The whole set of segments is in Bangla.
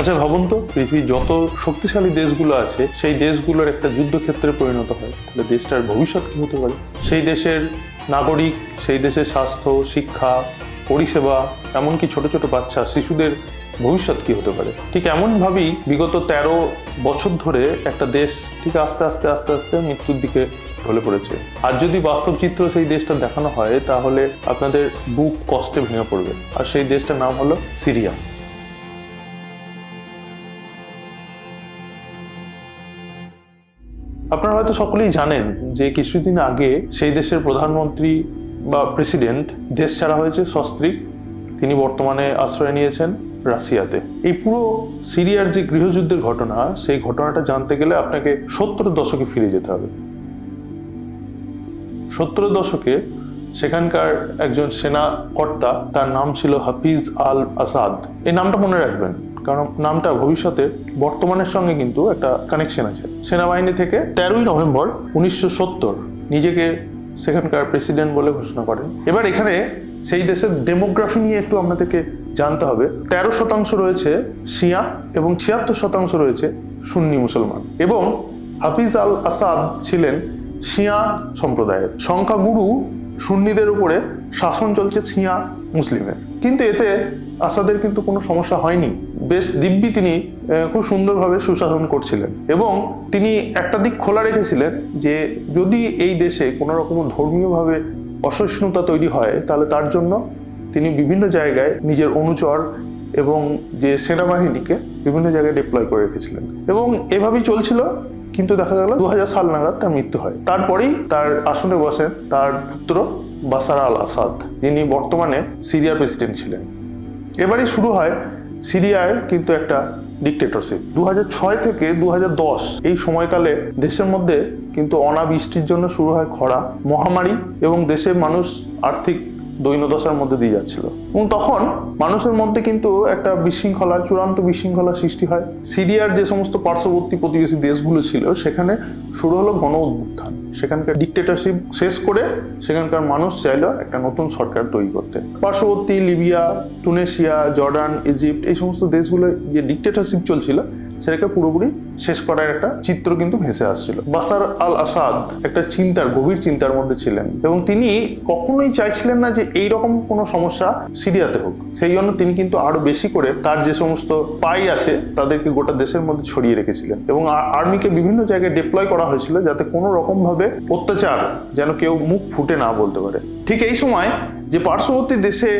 আচ্ছা ভাবুন তো, পৃথিবীর যত শক্তিশালী দেশগুলো আছে, সেই দেশগুলোর একটা যুদ্ধক্ষেত্রে পরিণত হয়। তাহলে দেশটার ভবিষ্যৎ কি হতে পারে? সেই দেশের নাগরিক, সেই দেশের স্বাস্থ্য, শিক্ষা, পরিষেবা, এমনকি ছোট ছোট বাচ্চা, শিশুদের ভবিষ্যৎ কি হতে পারে? ঠিক এমনভাবেই বিগত তেরো বছর ধরে একটা দেশ ঠিক আস্তে আস্তে আস্তে আস্তে মৃত্যুর দিকে ঢলে পড়েছে। আর যদি বাস্তব চিত্র সেই দেশটা দেখানো হয়, তাহলে আপনাদের বুক কষ্টে ভেঙে পড়বে। আর সেই দেশটার নাম হলো সিরিয়া। আপনারা হয়তো সকলেই জানেন যে কিছুদিন আগে সেই দেশের প্রধানমন্ত্রী বা প্রেসিডেন্ট দেশ ছাড়া হয়েছে সস্ত্রীক তিনি বর্তমানে আশ্রয় নিয়েছেন রাশিয়াতে। এই পুরো সিরিয়ার যে গৃহযুদ্ধের ঘটনা, সেই ঘটনাটা জানতে গেলে আপনাকে সত্তর দশকে ফিরে যেতে হবে। সত্তর দশকে সেখানকার একজন সেনা কর্তা, তার নাম ছিল হাফিজ আল আসাদ এই নামটা মনে রাখবেন। কারণ নামটা ভবিষ্যতে বর্তমানের সঙ্গে কিন্তু একটা কানেকশন আছে। সেনাবাহিনী থেকে তেরোই নভেম্বর উনিশশো সত্তর নিজেকে সেখানকার প্রেসিডেন্ট বলে ঘোষণা করেন। এবার এখানে সেই দেশের ডেমোগ্রাফি নিয়ে একটু আপনাদেরকে জানতে হবে। তেরো শতাংশ রয়েছে শিয়া এবং ছিয়াত্তর শতাংশ রয়েছে সুন্নি মুসলমান এবং হাফিজ আল আসাদ ছিলেন শিয়া সম্প্রদায়ের। সংখ্যাগুরু সুন্নিদের উপরে শাসন চলছে শিয়া মুসলিমের। কিন্তু এতে আসাদের কিন্তু কোনো সমস্যা হয়নি। বেশ দিব্যি তিনি খুব সুন্দরভাবে সুশাসন করছিলেন। এবং তিনি একটা দিক খোলা রেখেছিলেন যে যদি এই দেশে কোনো রকম ধর্মীয়ভাবে অসহিষ্ণুতা তৈরি হয়, তাহলে তার জন্য তিনি বিভিন্ন জায়গায় নিজের অনুচর এবং যে সেনাবাহিনীকে বিভিন্ন জায়গায় ডিপ্লয় করে রেখেছিলেন। এবং এভাবেই চলছিল, কিন্তু দেখা গেল দু হাজার সাল নাগাদ তার মৃত্যু হয়। তারপরেই তার আসনে বসেন তার পুত্র বাসার আল আসাদ যিনি বর্তমানে সিরিয়ার প্রেসিডেন্ট ছিলেন। এবারই শুরু হয় সিরিয়ার কিন্তু একটা ডিক্টেটরশিপ দু ছয় থেকে দুহাজার দশ এই সময়কালে দেশের মধ্যে কিন্তু অনাবৃষ্টির জন্য শুরু হয় খরা, মহামারী এবং দেশের মানুষ আর্থিক দৈন্যদশার মধ্যে দিয়ে যাচ্ছিল। এবং তখন মানুষের মধ্যে কিন্তু একটা বিশৃঙ্খলা, চূড়ান্ত বিশৃঙ্খলা সৃষ্টি হয়। সিরিয়ার যে সমস্ত পার্শ্ববর্তী প্রতিবেশী দেশগুলো ছিল, সেখানে শুরু হলো গণ উত্থান সেখানকার ডিক্টেটরশিপ শেষ করে সেখানকার মানুষ চাইলো একটা নতুন সরকার তৈরি করতে। পার্শ্ববর্তী লিবিয়া টুনেশিয়া জর্ডান ইজিপ্ট এই সমস্ত দেশগুলো যে ডিক্টেটরশিপ চলছিল সেটাকে পুরোপুরি শেষ করার একটা চিত্র কিন্তু ভেসে আসছিল। বাসার আল আসাদ একটা চিন্তার, গভীর চিন্তার মধ্যে ছিলেন এবং তিনি কখনোই চাইছিলেন না যে এই রকম কোনো সমস্যা সিরিয়াতে হোক। সেই জন্য তিনি কিন্তু আরও বেশি করে তার যে সমস্ত পাই আছে তাদেরকে গোটা দেশের মধ্যে ছড়িয়ে রেখেছিলেন এবং আর্মিকে বিভিন্ন জায়গায় ডিপ্লয় করা হয়েছিল যাতে কোনো রকম ভাবে অত্যাচার যেন কেউ মুখ ফুটে না বলতে পারে। ঠিক এই সময় যে পার্শ্ববর্তী দেশে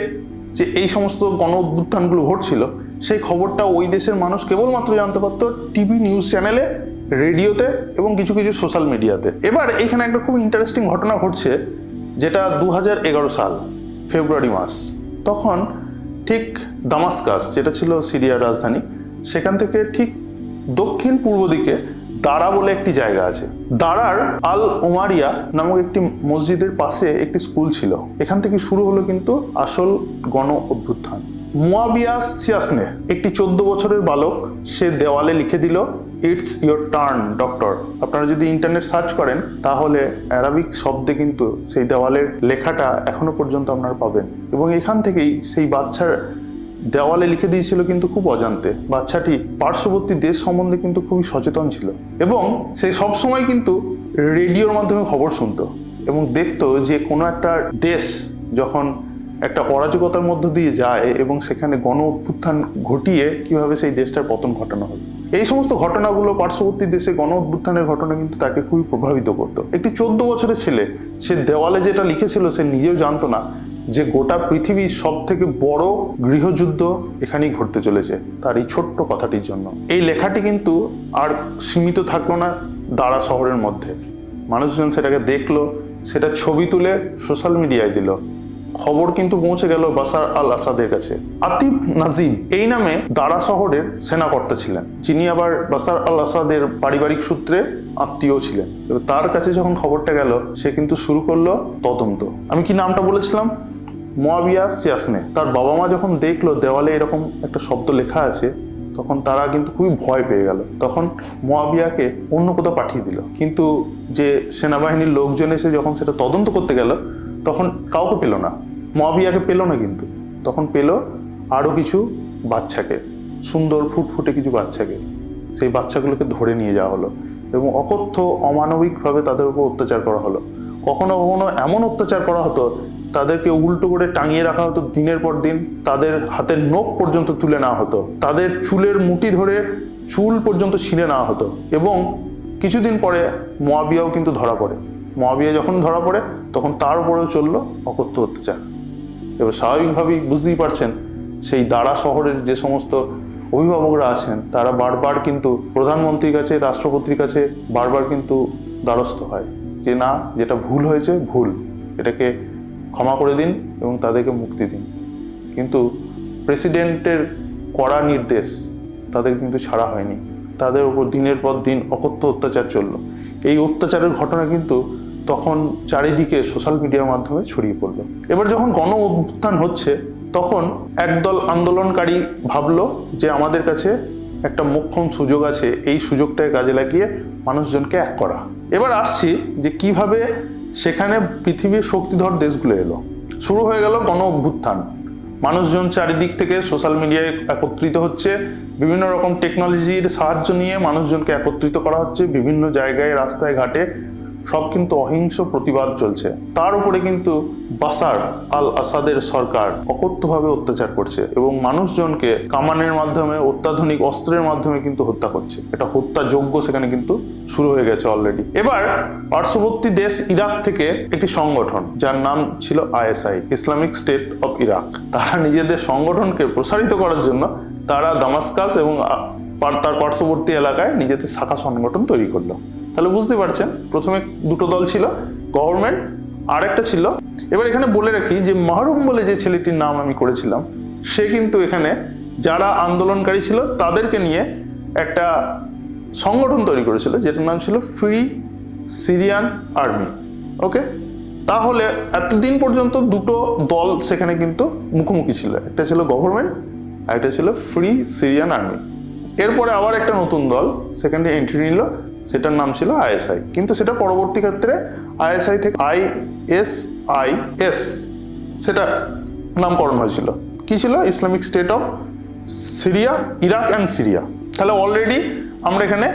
যে এই সমস্ত গণ অভ্যুত্থানগুলো ঘটছিল সেই খবরটা ওই দেশের মানুষ কেবলমাত্র জানতে পারতো টিভি নিউজ চ্যানেলে, রেডিওতে এবং কিছু কিছু সোশ্যাল মিডিয়াতে। এবার এখানে একটা খুব ইন্টারেস্টিং ঘটনা ঘটছে, যেটা দু হাজার এগারো সাল, ফেব্রুয়ারি মাস। তখন ঠিক দামাস্কাস, যেটা ছিল সিরিয়ার রাজধানী, সেখান থেকে ঠিক দক্ষিণ পূর্ব দিকে দারা বলে একটি জায়গা আছে। দারার আল ওমারিয়া নামক একটি মসজিদের পাশে একটি স্কুল ছিল। এখান থেকে শুরু হলো কিন্তু আসল গণ অভ্যুত্থান। মুয়াবিয়া সিয়াসনে একটি চোদ্দ বছরের বালক সে দেওয়ালে লিখে দিল ইটস ইয়োর টার্ন ডক্টর আপনারা যদি ইন্টারনেট সার্চ করেন, তাহলে অ্যারাবিক শব্দে কিন্তু সেই দেওয়ালের লেখাটা এখনও পর্যন্ত আপনারা পাবেন। এবং এখান থেকেই সেই বাচ্চার দেওয়ালে লিখে দিয়েছিল কিন্তু খুব অজান্তে। বাচ্চাটি পার্শ্ববর্তী দেশ সম্বন্ধে কিন্তু খুবই সচেতন ছিল। এবং সে সবসময় কিন্তু রেডিওর মাধ্যমে খবর শুনতো এবং দেখতো যে কোনো একটা দেশ যখন একটা অরাজকতার মধ্য দিয়ে যায় এবং সেখানে গণ অভ্যুত্থান ঘটিয়ে কীভাবে সেই দেশটার পতন ঘটানো হবে। এই সমস্ত ঘটনাগুলো পার্শ্ববর্তী দেশে গণ অভ্যুত্থানের ঘটনা কিন্তু তাকে খুবই প্রভাবিত করতো। একটি চোদ্দ বছরের ছেলে, সে দেওয়ালে যেটা লিখেছিল সে নিজেও জানতো না যে গোটা পৃথিবীর সব থেকে বড় গৃহযুদ্ধ এখানেই ঘটতে চলেছে তার এই ছোট্ট কথাটির জন্য। এই লেখাটি কিন্তু আর সীমিত থাকল না দাঁড়া শহরের মধ্যে। মানুষজন সেটাকে দেখল, সেটা ছবি তুলে সোশ্যাল মিডিয়ায় দিল। খবর কিন্তু পৌঁছে গেল বাসার আল আসাদের কাছে। আতিফ নাজিম এই নামে দারা শহরের সেনাকর্তা ছিলেন। যিনি আবার বাসার আল আসাদের পারিবারিক সূত্রে আত্মীয় ছিলেন। এবার তার কাছে যখন খবরটা গেল, সে কিন্তু শুরু করল তদন্ত। আমি কি নামটা বলেছিলাম? মোয়াবিয়া সিয়াসনে। তার বাবা মা যখন দেখল দেওয়ালে এরকম একটা শব্দ লেখা আছে, তখন তারা কিন্তু খুবই ভয় পেয়ে গেল। তখন মোয়াবিয়াকে অন্য কোথাও পাঠিয়ে দিল। কিন্তু যে সেনাবাহিনীর লোকজন এসে যখন সেটা তদন্ত করতে গেল তখন কাউকে পেল না। মোয়াবিয়াকে পেল না কিন্তু। তখন পেল আরও কিছু বাচ্চাকে, সুন্দর ফুটফুটে কিছু বাচ্চাকে। সেই বাচ্চাগুলোকে ধরে নিয়ে যাওয়া হলো এবং অকথ্য, অমানবিকভাবে তাদের উপর অত্যাচার করা হলো। কখনো কখনো এমন অত্যাচার করা হতো, তাদেরকে উল্টো করে টাঙিয়ে রাখা হতো দিনের পর দিন, তাদের হাতের নখ পর্যন্ত তুলে নেওয়া হতো, তাদের চুলের মুটি ধরে চুল পর্যন্ত ছিঁড়ে নেওয়া হতো এবং কিছুদিন পরে মোয়াবিয়াও কিন্তু ধরা পড়ে। মোয়াবিয়া যখন ধরা পড়ে, তখন তার উপরেও চলল অকথ্য অত্যাচার। এবার স্বাভাবিকভাবেই বুঝতেই পারছেন, সেই দারা শহরের যে সমস্ত অভিভাবকরা আছেন, তারা বারবার কিন্তু প্রধানমন্ত্রীর কাছে, রাষ্ট্রপতির কাছে বারবার কিন্তু দ্বারস্থ হয় যে না, যেটা ভুল হয়েছে, ভুল। এটাকে ক্ষমা করে দিন এবং তাদেরকে মুক্তি দিন। কিন্তু প্রেসিডেন্টের কড়া নির্দেশ তাদের কিন্তু ছাড়া হয়নি। তাদের উপর দিনের পর দিন অকথ্য অত্যাচার চলল। এই অত্যাচারের ঘটনা কিন্তু তখন চারিদিকে সোশ্যাল মিডিয়ার মাধ্যমে ছড়িয়ে পড়ল। এবার যখন গণ উত্থান হচ্ছে, তখন একদল আন্দোলনকারী ভাবলো যে আমাদের কাছে একটা মোক্ষম সুযোগ আছে, এই সুযোগটাকে কাজে লাগিয়ে মানুষজনকে এক করা। এবার আসছি যে কীভাবে সেখানে পৃথিবীর শক্তিধর দেশগুলো এলো। শুরু হয়ে গেল গণ অভ্যুত্থান। মানুষজন চারিদিক থেকে সোশ্যাল মিডিয়ায় একত্রিত হচ্ছে, বিভিন্ন রকম টেকনোলজির সাহায্য নিয়ে মানুষজনকে একত্রিত করা হচ্ছে, বিভিন্ন জায়গায়, রাস্তায়, ঘাটে সব কিন্তু অহিংস প্রতিবাদ চলছে। তার উপরে কিন্তু বাসার আল আসাদের সরকার অকথ্যভাবে অত্যাচার করছে এবং মানুষজনকে কামানের মাধ্যমে, অত্যাধুনিক অস্ত্রের মাধ্যমে কিন্তু হত্যা করছে। এটা হত্যাযোগ্য সেখানে কিন্তু শুরু হয়ে গেছে অলরেডি এবার পার্শ্ববর্তী দেশ ইরাক থেকে একটি সংগঠন, যার নাম ছিল ISI, Islamic State of Iraq. তারা নিজেদের সংগঠনকে প্রসারিত করার জন্য তারা দামাস্কাস এবং তার পার্শ্ববর্তী এলাকায় নিজেদের শাখা সংগঠন তৈরি করল। তাহলে বুঝতে পারছেন, প্রথমে দুটো দল ছিল গভর্নমেন্ট আর একটা ছিল। এবার এখানে বলে রাখি যে মাহরুম বলে যে ছেলেটির নাম আমি করেছিলাম, সে কিন্তু এখানে যারা আন্দোলনকারী ছিল তাদেরকে নিয়ে একটা সংগঠন তৈরি করেছিল, যেটার নাম ছিল ফ্রি সিরিয়ান আর্মি ওকে তাহলে এতদিন পর্যন্ত দুটো দল সেখানে কিন্তু মুখোমুখি ছিল, একটা ছিল গভর্নমেন্ট আর একটা ছিল ফ্রি সিরিয়ান আর্মি এরপরে আবার একটা নতুন দল সেখানে এন্ট্রি নিল সেটার নাম ছিল আইএসআই। কিন্তু সেটা পরবর্তী ক্ষেত্রে আইএসআই থেকে আই এস আই এস সেটা নামকরণ হয়েছিল। কি ছিল? Islamic State of Syria, Iraq and Syria. তাহলে অলরেডি আমরা এখানে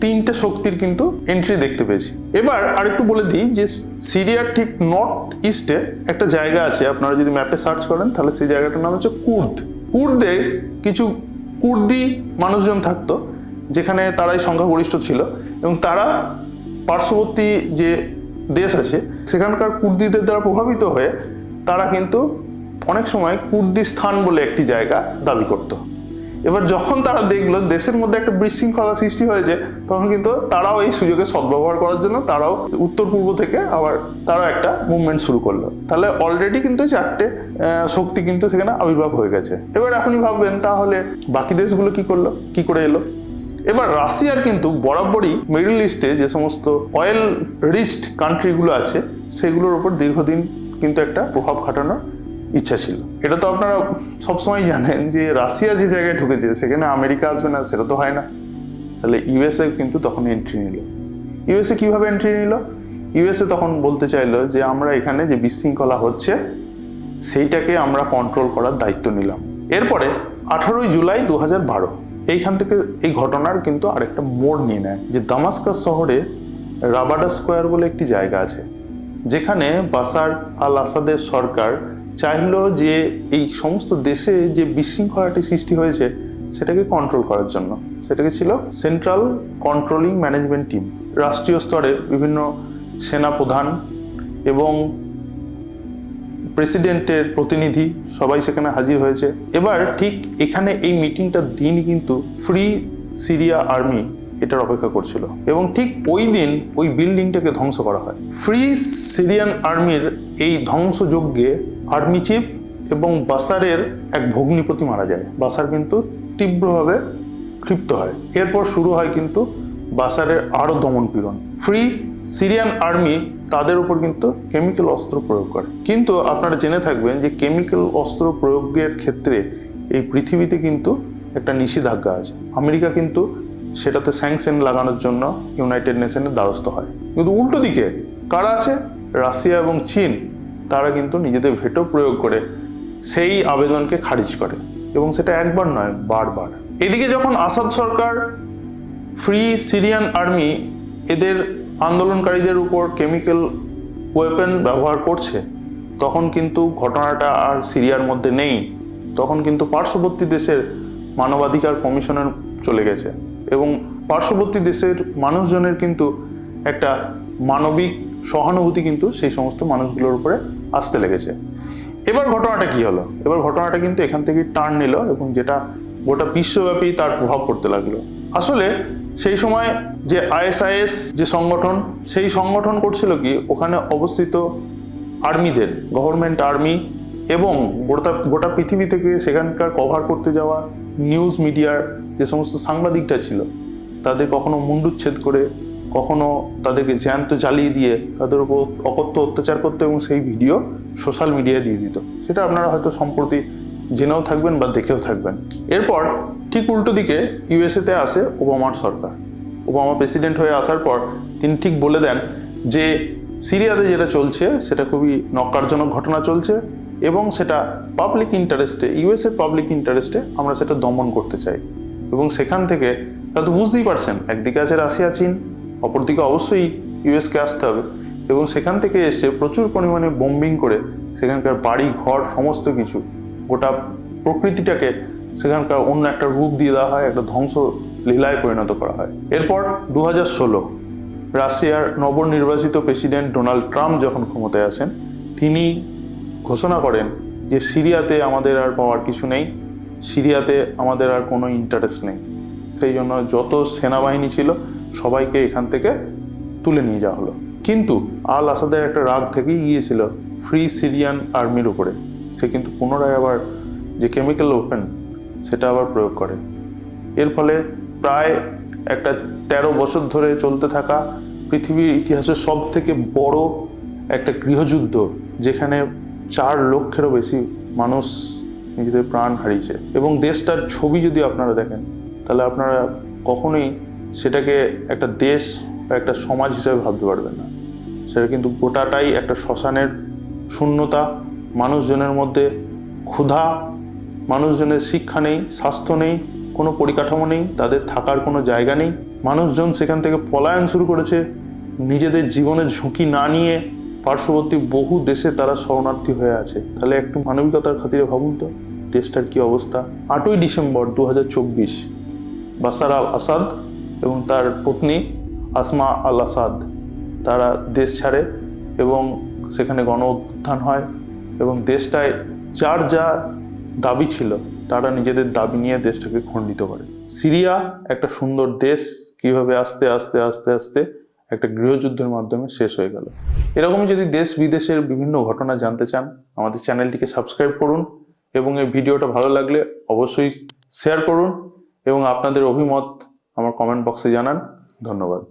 তিনটে শক্তির কিন্তু এন্ট্রি দেখতে পেয়েছি। এবার আরেকটু বলে দিই যে সিরিয়ার ঠিক নর্থ ইস্টে একটা জায়গা আছে, আপনারা যদি ম্যাপে সার্চ করেন, তাহলে সেই জায়গাটার নাম হচ্ছে কুর্দ। কুর্দে কিছু কুর্দি মানুষজন থাকতো, যেখানে তারাই সংখ্যাগরিষ্ঠ ছিল। এবং তারা পার্শ্ববর্তী যে দেশ আছে, সেখানকার কুর্দিদের দ্বারা প্রভাবিত হয়ে তারা কিন্তু অনেক সময় কুর্দিস্তান বলে একটি জায়গা দাবি করত। এবার যখন তারা দেখল দেশের মধ্যে একটা বিশৃঙ্খলা সৃষ্টি হয়েছে, তখন কিন্তু তারাও এই সুযোগে সদ্ব্যবহার করার জন্য তারাও উত্তর পূর্ব থেকে আবার তারাও একটা মুভমেন্ট শুরু করল। তাহলে অলরেডি কিন্তু চারটে শক্তি কিন্তু সেখানে আবির্ভাব হয়ে গেছে। এবার এখনই ভাববেন, তাহলে বাকি দেশগুলো কি করল? কি করে এলো? এবার রাশিয়ার কিন্তু বরাবরই মিডল ইস্টে যে সমস্ত অয়েল রিচড কান্ট্রিগুলো আছে, সেগুলোর উপর দীর্ঘদিন কিন্তু একটা প্রভাব খাটানোর ইচ্ছা ছিল। এটা তো আপনারা সবসময় জানেন যে রাশিয়া যে জায়গায় ঢুকেছে, সেখানে আমেরিকা আসবে না, সেটা তো হয় না। তাহলে ইউএসএ কিন্তু তখন এন্ট্রি নিল। ইউএসএ কীভাবে এন্ট্রি নিল? ইউএসএ তখন বলতে চাইলো যে, আমরা এখানে যে বিশৃঙ্খলা হচ্ছে, সেইটাকে আমরা কন্ট্রোল করার দায়িত্ব নিলাম। এরপরে আঠারোই জুলাই দু হাজার বারো এইখান থেকে এই ঘটনার কিন্তু আরেকটা মোড় নিয়ে নেয়, যে দামাস্কাস শহরে রাবাডা স্কোয়ার বলে একটি জায়গা আছে, যেখানে বাসার আল আসাদের সরকার চাইলো যে এই সমস্ত দেশে যে বিশৃঙ্খলাটি সৃষ্টি হয়েছে, সেটাকে কন্ট্রোল করার জন্য। সেটাকে ছিল সেন্ট্রাল কন্ট্রোলিং ম্যানেজমেন্ট টিম রাষ্ট্রীয় স্তরে বিভিন্ন সেনা প্রধান এবং প্রেসিডেন্টের প্রতিনিধি সবাই সেখানে হাজির হয়েছে। এবার ঠিক এখানে এই মিটিংটার দিনই কিন্তু ফ্রি সিরিয়া আর্মি এটার অপেক্ষা করছিল। এবং ঠিক ওই দিন ওই বিল্ডিংটাকে ধ্বংস করা হয়। ফ্রি সিরিয়ান আর্মির এই ধ্বংসযজ্ঞে আর্মি চিফ এবং বাসারের এক ভগ্নিপতি মারা যায়। বাসার কিন্তু তীব্রভাবে ক্ষিপ্ত হয়। এরপর শুরু হয় কিন্তু বাসারের আরও দমন পীড়ন। ফ্রি সিরিয়ান আর্মি তাদের উপর কিন্তু কেমিক্যাল অস্ত্র প্রয়োগ করে। কিন্তু আপনারা জেনে থাকবেন যে কেমিক্যাল অস্ত্র প্রয়োগের ক্ষেত্রে এই পৃথিবীতে কিন্তু একটা নিষেধাজ্ঞা আছে। আমেরিকা কিন্তু সেটাতে স্যাংশন লাগানোর জন্য ইউনাইটেড নেশনের দ্বারস্থ হয়। কিন্তু উল্টো দিকে কারা আছে? রাশিয়া এবং চীন, তারা কিন্তু নিজেদের ভেটো প্রয়োগ করে সেই আবেদনকে খারিজ করে। এবং সেটা একবার নয়, বারবার। এদিকে যখন আসাদ সরকার ফ্রি সিরিয়ান আর্মি এদের আন্দোলনকারীদের উপর কেমিক্যাল ওয়েপেন ব্যবহার করছে। তখন কিন্তু ঘটনাটা আর সিরিয়ার মধ্যে নেই। তখন কিন্তু পার্শ্ববর্তী দেশের মানবাধিকার কমিশনের চলে গেছে এবং পার্শ্ববর্তী দেশের মানুষজনের কিন্তু একটা মানবিক সহানুভূতি কিন্তু সেই সমস্ত মানুষগুলোর উপরে আসতে লেগেছে। এবার ঘটনাটা কি হলো? এবার ঘটনাটা কিন্তু এখান থেকে টার্ন নিল এবং যেটা গোটা বিশ্বব্যাপী তার প্রভাব পড়তে লাগল। আসলে সেই সময় যে আইএসআইএস যে সংগঠন, সেই সংগঠন করছিল কি? ওখানে অবস্থিত আর্মিদের, গভর্নমেন্ট আর্মি এবং গোটা গোটা পৃথিবী থেকে সেখানকার কভার করতে যাওয়া নিউজ মিডিয়ার যে সমস্ত সাংবাদিকটা ছিল, তাদের কখনো মুন্ডুচ্ছেদ করে, কখনো তাদেরকে জ্যান্ত জ্বালিয়ে দিয়ে তাদের উপর অকথ্য অত্যাচার করতো এবং সেই ভিডিও সোশ্যাল মিডিয়ায় দিয়ে দিত। সেটা আপনারা হয়তো সম্প্রতি জেনেও থাকবেন বা দেখেও থাকবেন। এরপর ঠিক উল্টো দিকে ইউএসএতে আসে ওবামার সরকার। ওবামা প্রেসিডেন্ট হয়ে আসার পর তিনি ঠিক বলে দেন যে সিরিয়াতে যেটা চলছে সেটা খুবই নক্কারজনক ঘটনা চলছে এবং সেটা পাবলিক ইন্টারেস্টে ইউএসএর পাবলিক ইন্টারেস্টে আমরা সেটা দমন করতে চাই। এবং সেখান থেকে তাহলে তো বুঝতেই পারছেন, একদিকে আছে রাশিয়া, চীন, অপরদিকে অবশ্যই ইউএসকে আসতে হবে। এবং সেখান থেকে এসে প্রচুর পরিমাণে বোম্বিং করে সেখানকার বাড়ি, ঘর, সমস্ত কিছু গোটা প্রকৃতিটাকে সেখানকার অন্য একটা রূপ দিয়ে দেওয়া হয়, একটা ধ্বংস লীলায় পরিণত করা হয়। এরপর দু ষোলো, রাশিয়ার নবনির্বাচিত প্রেসিডেন্ট ডোনাল্ড ট্রাম্প যখন ক্ষমতায় আসেন, তিনি ঘোষণা করেন যে সিরিয়াতে আমাদের আর পাওয়ার কিছু নেই, সিরিয়াতে আমাদের আর কোনো ইন্টারেস্ট নেই। সেই জন্য যত সেনাবাহিনী ছিল, সবাইকে এখান থেকে তুলে নিয়ে যাওয়া হলো। কিন্তু আল আসাদের একটা রাগ থেকেই গিয়েছিল ফ্রি সিরিয়ান আর্মির উপরে। সে কিন্তু পুনরায় আবার যে কেমিক্যাল ওপেন সেটা আবার প্রয়োগ করে। এর ফলে প্রায় একটা তেরো বছর ধরে চলতে থাকা পৃথিবীর ইতিহাসের সব থেকে বড় একটা গৃহযুদ্ধ, যেখানে চার লক্ষেরও বেশি মানুষ নিজেদের প্রাণ হারিয়েছে। এবং দেশটার ছবি যদি আপনারা দেখেন, তাহলে আপনারা কখনোই সেটাকে একটা দেশ বা একটা সমাজ হিসেবে ভাবতে পারবেন না। সেটা কিন্তু গোটাটাই একটা শ্মশানের শূন্যতা, মানুষজনের মধ্যে ক্ষুধা মানুষজনের শিক্ষা নেই, স্বাস্থ্য নেই, কোনো পরিকাঠামো নেই, তাদের থাকার কোনো জায়গা নেই। মানুষজন সেখান থেকে পলায়ন শুরু করেছে। নিজেদের জীবনের ঝুঁকি না নিয়ে পার্শ্ববর্তী বহু দেশে তারা শরণার্থী হয়ে আছে। তাহলে একটু মানবিকতার খাতিরে ভাবুন তো, দেশটার কী অবস্থা? আটই ডিসেম্বর দু হাজার চব্বিশ, বাসার আল আসাদ এবং তার পত্নী আসমা আল আসাদ, তারা দেশ ছাড়ে এবং সেখানে গণ হয় এবং দেশটায় যার যা দাবি ছিল, তারা নিজেদের দাবি নিয়ে দেশটাকে খণ্ডিত করে। সিরিয়া একটা সুন্দর দেশ, কীভাবে আস্তে আস্তে আস্তে আস্তে একটা গৃহযুদ্ধের মাধ্যমে শেষ হয়ে গেল। এরকম যদি দেশ বিদেশের বিভিন্ন ঘটনা জানতে চান, আমাদের চ্যানেলটিকে সাবস্ক্রাইব করুন এবং এই ভিডিওটা ভালো লাগলে অবশ্যই শেয়ার করুন এবং আপনাদের অভিমত আমার কমেন্ট বক্সে জানান। ধন্যবাদ।